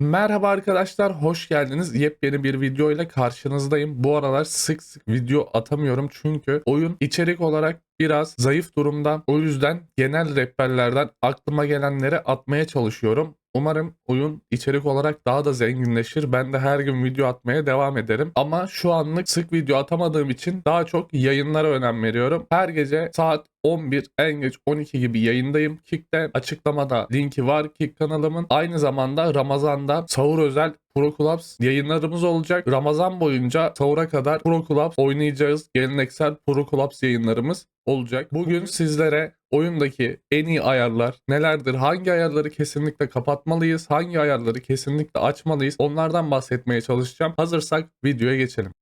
Merhaba arkadaşlar, hoş geldiniz. Yepyeni bir video ile karşınızdayım. Bu aralar sık sık video atamıyorum çünkü oyun içerik olarak biraz zayıf durumda. O yüzden genel rehberlerden aklıma gelenleri atmaya çalışıyorum. Umarım oyun içerik olarak daha da zenginleşir. Ben de her gün video atmaya devam ederim. Ama şu anlık sık video atamadığım için daha çok yayınlara önem veriyorum. Her gece saat 11 en geç 12 gibi yayındayım. Kick'te açıklamada linki var Kick kanalımın. Aynı zamanda Ramazan'da sahur özel Pro Clubs yayınlarımız olacak. Ramazan boyunca sahura kadar Pro Clubs oynayacağız. Geleneksel Pro Clubs yayınlarımız olacak. Bugün sizlere oyundaki en iyi ayarlar nelerdir? Hangi ayarları kesinlikle kapatmalıyız? Hangi ayarları kesinlikle açmalıyız? Onlardan bahsetmeye çalışacağım. Hazırsak videoya geçelim.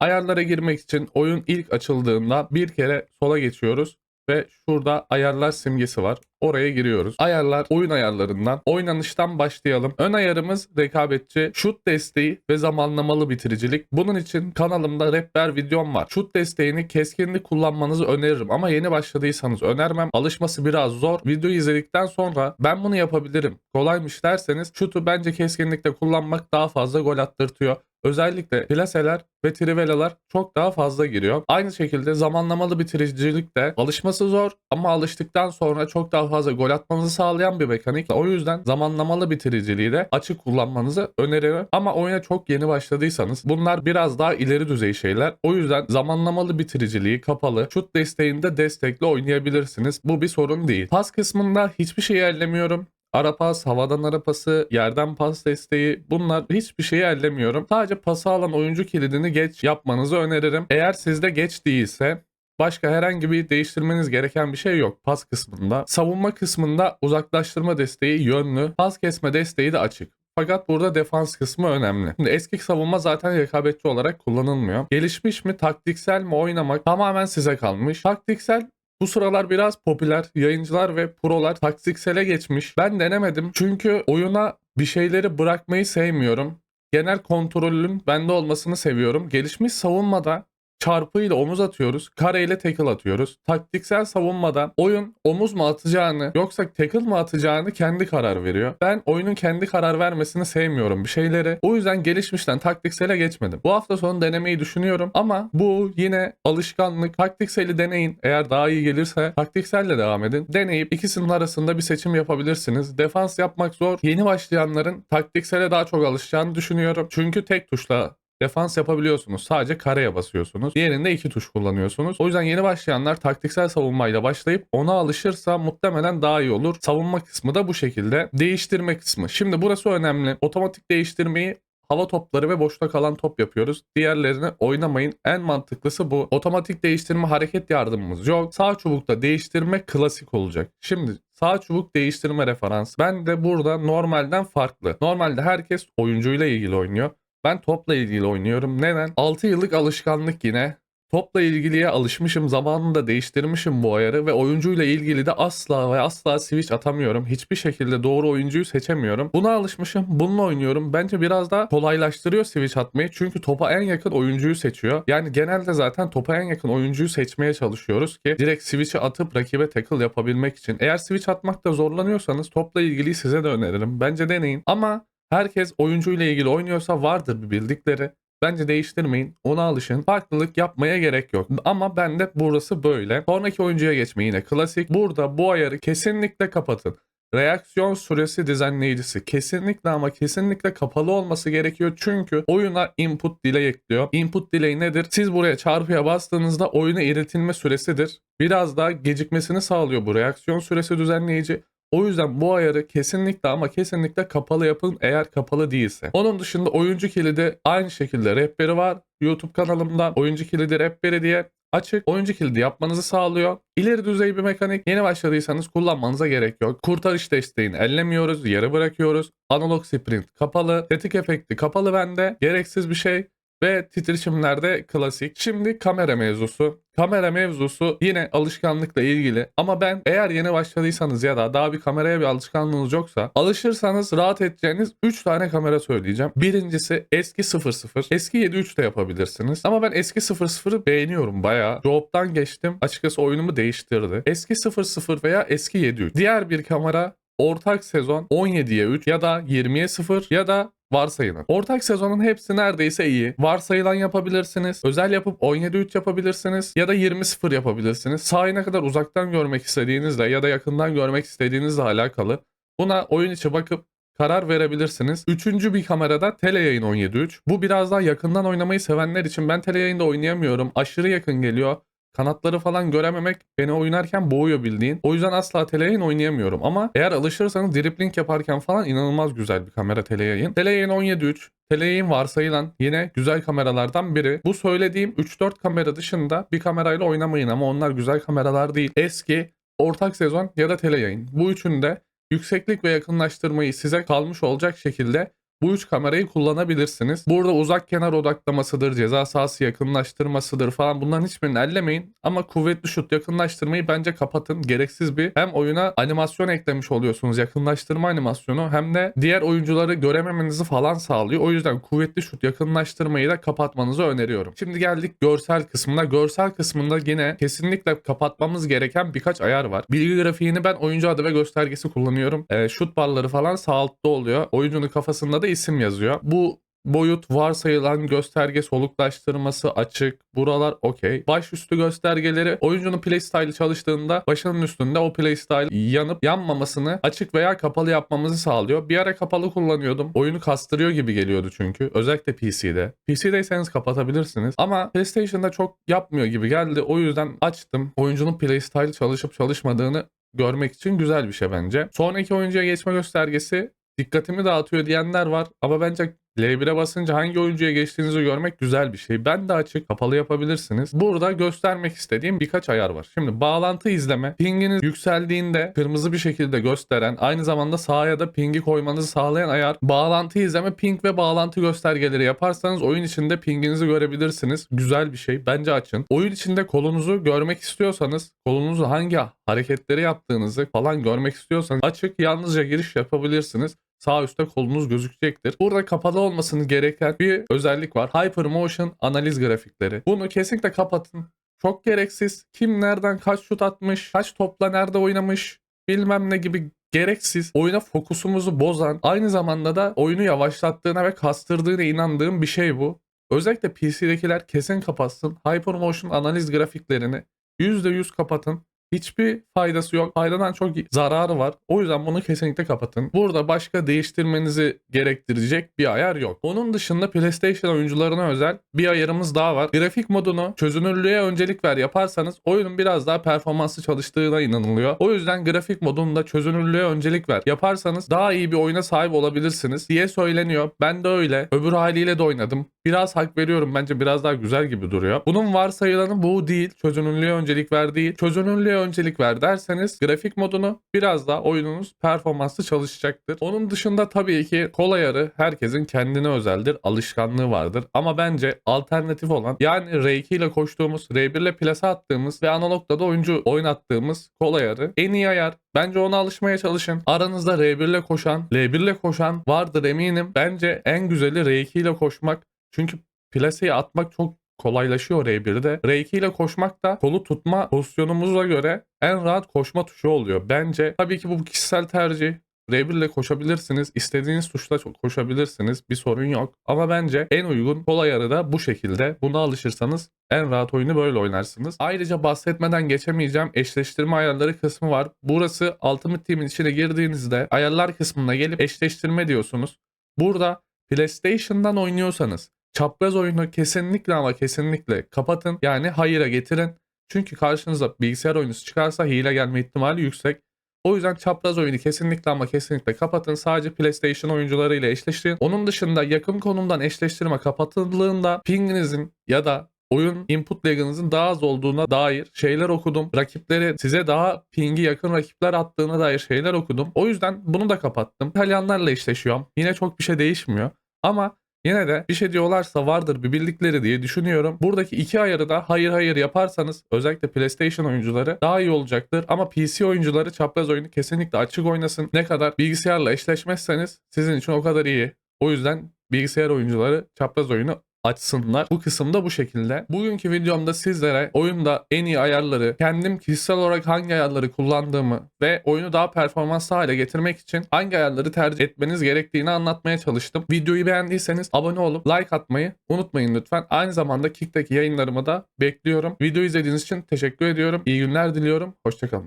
Ayarlara girmek için oyun ilk açıldığında bir kere sola geçiyoruz ve şurada ayarlar simgesi var. Oraya giriyoruz. Ayarlar oyun ayarlarından oynanıştan başlayalım. Ön ayarımız rekabetçi, şut desteği ve zamanlamalı bitiricilik. Bunun için kanalımda rehber videom var. Şut desteğini keskinlik kullanmanızı öneririm ama yeni başladıysanız önermem. Alışması biraz zor. Videoyu izledikten sonra ben bunu yapabilirim. Kolaymış derseniz şutu bence keskinlikle kullanmak daha fazla gol attırtıyor. Özellikle plaseler ve trivelalar çok daha fazla giriyor. Aynı şekilde zamanlamalı bitiricilik de alışması zor ama alıştıktan sonra çok daha fazla gol atmanızı sağlayan bir mekanik. O yüzden zamanlamalı bitiriciliği de açık kullanmanızı öneririm. Ama oyuna çok yeni başladıysanız bunlar biraz daha ileri düzey şeyler. O yüzden zamanlamalı bitiriciliği kapalı, şut desteğinde destekli oynayabilirsiniz. Bu bir sorun değil. Pas kısmında hiçbir şeyi ellemiyorum. Ara pas, havadan ara pası, yerden pas desteği bunlar hiçbir şeyi ellemiyorum. Sadece pası alan oyuncu kilidini geç yapmanızı öneririm. Eğer sizde geç değilse Başka herhangi bir değiştirmeniz gereken bir şey yok pas kısmında. Savunma kısmında uzaklaştırma desteği yönlü, pas kesme desteği de açık. Fakat burada defans kısmı önemli. Şimdi eski savunma zaten rekabetçi olarak kullanılmıyor. Gelişmiş mi, taktiksel mi oynamak tamamen size kalmış. Taktiksel bu sıralar biraz popüler. Yayıncılar ve prolar taktiksele geçmiş. Ben denemedim çünkü oyuna bir şeyleri bırakmayı sevmiyorum. Genel kontrolün bende olmasını seviyorum. Gelişmiş savunmada çarpıyla omuz atıyoruz. Kareyle tackle atıyoruz. Taktiksel savunmada oyun omuz mu atacağını yoksa tackle mı atacağını kendi karar veriyor. Ben oyunun kendi karar vermesini sevmiyorum bir şeyleri. O yüzden gelişmişten taktiksele geçmedim. Bu hafta sonu denemeyi düşünüyorum ama bu yine alışkanlık. Taktikseli deneyin. Eğer daha iyi gelirse taktikselle devam edin. Deneyip ikisinin arasında bir seçim yapabilirsiniz. Defans yapmak zor. Yeni başlayanların taktiksele daha çok alışacağını düşünüyorum. Çünkü tek tuşla defans yapabiliyorsunuz. Sadece kareye basıyorsunuz. Diğerinde iki tuş kullanıyorsunuz. O yüzden yeni başlayanlar taktiksel savunmayla başlayıp ona alışırsa muhtemelen daha iyi olur. Savunma kısmı da bu şekilde. Değiştirme kısmı. Şimdi burası önemli. Otomatik değiştirmeyi hava topları ve boşta kalan top yapıyoruz. Diğerlerini oynamayın. En mantıklısı bu. Otomatik değiştirme hareket yardımımız yok. Sağ çubukta değiştirme klasik olacak. Şimdi sağ çubuk değiştirme referans. Ben de burada normalden farklı. Normalde herkes oyuncuyla ilgili oynuyor. Ben topla ilgili oynuyorum. Neden? 6 yıllık alışkanlık yine. Topla ilgiliye alışmışım. Zamanında değiştirmişim bu ayarı ve oyuncuyla ilgili de asla ve asla switch atamıyorum. Hiçbir şekilde doğru oyuncuyu seçemiyorum. Buna alışmışım. Bununla oynuyorum. Bence biraz daha kolaylaştırıyor switch atmayı. Çünkü topa en yakın oyuncuyu seçiyor. Yani genelde zaten topa en yakın oyuncuyu seçmeye çalışıyoruz ki direkt switch'i atıp rakibe tackle yapabilmek için. Eğer switch atmakta zorlanıyorsanız topla ilgili size de öneririm. Bence deneyin. Ama Herkes oyuncuyla ilgili oynuyorsa vardır bir bildikleri. Bence değiştirmeyin. Ona alışın. Farklılık yapmaya gerek yok. Ama ben de burası böyle. Sonraki oyuncuya geçme yine klasik. Burada bu ayarı kesinlikle kapatın. Reaksiyon süresi düzenleyicisi kesinlikle ama kesinlikle kapalı olması gerekiyor. Çünkü oyuna input delay ekliyor. Input delay nedir? Siz buraya çarpıya bastığınızda oyuna iletilme süresidir. Biraz daha gecikmesini sağlıyor bu reaksiyon süresi düzenleyici. O yüzden bu ayarı kesinlikle ama kesinlikle kapalı yapın eğer kapalı değilse. Onun dışında oyuncu kilidi aynı şekilde rehberi var. YouTube kanalımda oyuncu kilidi rehberi diye açık oyuncu kilidi yapmanızı sağlıyor. İleri düzey bir mekanik. Yeni başladıysanız kullanmanıza gerek yok. Kurtarış desteğini ellemiyoruz, yere bırakıyoruz. Analog sprint kapalı, tetik efekti kapalı bende. Gereksiz bir şey. Ve titreşimlerde klasik. Şimdi kamera mevzusu. Kamera mevzusu yine alışkanlıkla ilgili ama ben eğer yeni başladıysanız ya da daha bir kameraya bir alışkanlığınız yoksa alışırsanız rahat edeceğiniz 3 tane kamera söyleyeceğim. Birincisi eski 00. Eski 7.3 de yapabilirsiniz. Ama ben eski 00'ı beğeniyorum bayağı. Job'dan geçtim. Açıkçası oyunumu değiştirdi. Eski 00 veya eski 7.3. Diğer bir kamera ortak sezon 17'ye 3 ya da 20'ye 0 ya da varsayılan. Ortak sezonun hepsi neredeyse iyi. Varsayılan yapabilirsiniz. Özel yapıp 17-3 yapabilirsiniz. Ya da 20-0 yapabilirsiniz. Sahayı ne kadar uzaktan görmek istediğinizle ya da yakından görmek istediğinizle alakalı. Buna oyun içi bakıp karar verebilirsiniz. Üçüncü bir kamerada tele yayın 17.3. Bu biraz daha yakından oynamayı sevenler için ben tele yayında oynayamıyorum. Aşırı yakın geliyor. Kanatları falan görememek beni oynarken boğuyor bildiğin. O yüzden asla teleyayın oynayamıyorum. Ama eğer alışırsanız dribbling yaparken falan inanılmaz güzel bir kamera teleyayın. Teleyayın 17.3. Teleyayın varsayılan yine güzel kameralardan biri. Bu söylediğim 3-4 kamera dışında bir kamerayla oynamayın ama onlar güzel kameralar değil. Eski, ortak sezon ya da teleyayın. Bu üçünde yükseklik ve yakınlaştırmayı size kalmış olacak şekilde bu üç kamerayı kullanabilirsiniz. Burada uzak kenar odaklamasıdır, ceza sahası yakınlaştırmasıdır falan bunların hiçbirini ellemeyin. Ama kuvvetli şut yakınlaştırmayı bence kapatın. Gereksiz bir hem oyuna animasyon eklemiş oluyorsunuz yakınlaştırma animasyonu hem de diğer oyuncuları görememenizi falan sağlıyor. O yüzden kuvvetli şut yakınlaştırmayı da kapatmanızı öneriyorum. Şimdi geldik görsel kısmına. Görsel kısmında yine kesinlikle kapatmamız gereken birkaç ayar var. Bilgi grafiğini ben oyuncu adı ve göstergesi kullanıyorum. E, şut barları falan sağ altta oluyor. Oyuncunun kafasında da isim yazıyor. Bu boyut varsayılan gösterge soluklaştırması açık. Buralar okey. Başüstü göstergeleri oyuncunun playstyle çalıştığında başının üstünde o playstyle yanıp yanmamasını açık veya kapalı yapmamızı sağlıyor. Bir ara kapalı kullanıyordum. Oyunu kastırıyor gibi geliyordu çünkü. Özellikle PC'de. PC'deyseniz kapatabilirsiniz. Ama PlayStation'da çok yapmıyor gibi geldi. O yüzden açtım. Oyuncunun playstyle çalışıp çalışmadığını görmek için güzel bir şey bence. Sonraki oyuncuya geçme göstergesi dikkatimi dağıtıyor diyenler var ama bence L1'e basınca hangi oyuncuya geçtiğinizi görmek güzel bir şey. Ben de açık, kapalı yapabilirsiniz. Burada göstermek istediğim birkaç ayar var. Şimdi bağlantı izleme, pinginiz yükseldiğinde kırmızı bir şekilde gösteren, aynı zamanda sahaya da pingi koymanızı sağlayan ayar. Bağlantı izleme, ping ve bağlantı göstergeleri yaparsanız oyun içinde pinginizi görebilirsiniz. Güzel bir şey. Bence açın. Oyun içinde kolunuzu görmek istiyorsanız, kolunuzu hangi hareketleri yaptığınızı falan görmek istiyorsanız açık yalnızca giriş yapabilirsiniz sağ üstte kolunuz gözükecektir. Burada kapalı olmasını gereken bir özellik var. Hypermotion analiz grafikleri. Bunu kesinlikle kapatın. Çok gereksiz. Kim nereden kaç şut atmış, kaç topla nerede oynamış, bilmem ne gibi gereksiz oyuna fokusumuzu bozan aynı zamanda da oyunu yavaşlattığına ve kastırdığına inandığım bir şey bu. Özellikle PC'dekiler kesin kapatsın. Hypermotion analiz grafiklerini %100 kapatın. Hiçbir faydası yok. Faydadan çok zararı var. O yüzden bunu kesinlikle kapatın. Burada başka değiştirmenizi gerektirecek bir ayar yok. Onun dışında PlayStation oyuncularına özel bir ayarımız daha var. Grafik modunu çözünürlüğe öncelik ver yaparsanız oyunun biraz daha performanslı çalıştığına inanılıyor. O yüzden grafik modunda çözünürlüğe öncelik ver yaparsanız daha iyi bir oyuna sahip olabilirsiniz diye söyleniyor. Ben de öyle. Öbür haliyle de oynadım. Biraz hak veriyorum. Bence biraz daha güzel gibi duruyor. Bunun varsayılanı bu değil. Çözünürlüğe öncelik ver değil. Çözünürlüğe öncelik ver derseniz grafik modunu biraz daha oyununuz performanslı çalışacaktır. Onun dışında tabii ki kol ayarı herkesin kendine özeldir. Alışkanlığı vardır. Ama bence alternatif olan yani R2 ile koştuğumuz, R1 ile plase attığımız ve analogda da oyuncu oynattığımız kol ayarı en iyi ayar. Bence ona alışmaya çalışın. Aranızda R1 ile koşan, L1 ile koşan vardır eminim. Bence en güzeli R2 ile koşmak. Çünkü plaseyi atmak çok kolaylaşıyor R1'de. R2 ile koşmak da kolu tutma pozisyonumuza göre en rahat koşma tuşu oluyor. Bence tabii ki bu kişisel tercih. R1 ile koşabilirsiniz. İstediğiniz tuşla koşabilirsiniz. Bir sorun yok. Ama bence en uygun kol ayarı da bu şekilde. Buna alışırsanız en rahat oyunu böyle oynarsınız. Ayrıca bahsetmeden geçemeyeceğim eşleştirme ayarları kısmı var. Burası Ultimate Team'in içine girdiğinizde ayarlar kısmına gelip eşleştirme diyorsunuz. Burada PlayStation'dan oynuyorsanız çapraz oyunu kesinlikle ama kesinlikle kapatın. Yani hayıra getirin. Çünkü karşınıza bilgisayar oyuncusu çıkarsa hile gelme ihtimali yüksek. O yüzden çapraz oyunu kesinlikle ama kesinlikle kapatın. Sadece PlayStation oyuncularıyla eşleştirin. Onun dışında yakın konumdan eşleştirme kapatıldığında pinginizin ya da oyun input lag'ınızın daha az olduğuna dair şeyler okudum. Rakipleri size daha pingi yakın rakipler attığına dair şeyler okudum. O yüzden bunu da kapattım. İtalyanlarla eşleşiyorum. Yine çok bir şey değişmiyor. Ama Yine de bir şey diyorlarsa vardır bir bildikleri diye düşünüyorum. Buradaki iki ayarı da hayır hayır yaparsanız özellikle PlayStation oyuncuları daha iyi olacaktır. Ama PC oyuncuları çapraz oyunu kesinlikle açık oynasın. Ne kadar bilgisayarla eşleşmezseniz sizin için o kadar iyi. O yüzden bilgisayar oyuncuları çapraz oyunu açsınlar. Bu kısımda bu şekilde. Bugünkü videomda sizlere oyunda en iyi ayarları, kendim kişisel olarak hangi ayarları kullandığımı ve oyunu daha performanslı hale getirmek için hangi ayarları tercih etmeniz gerektiğini anlatmaya çalıştım. Videoyu beğendiyseniz abone olup like atmayı unutmayın lütfen. Aynı zamanda Kick'teki yayınlarımı da bekliyorum. Video izlediğiniz için teşekkür ediyorum. İyi günler diliyorum. Hoşçakalın.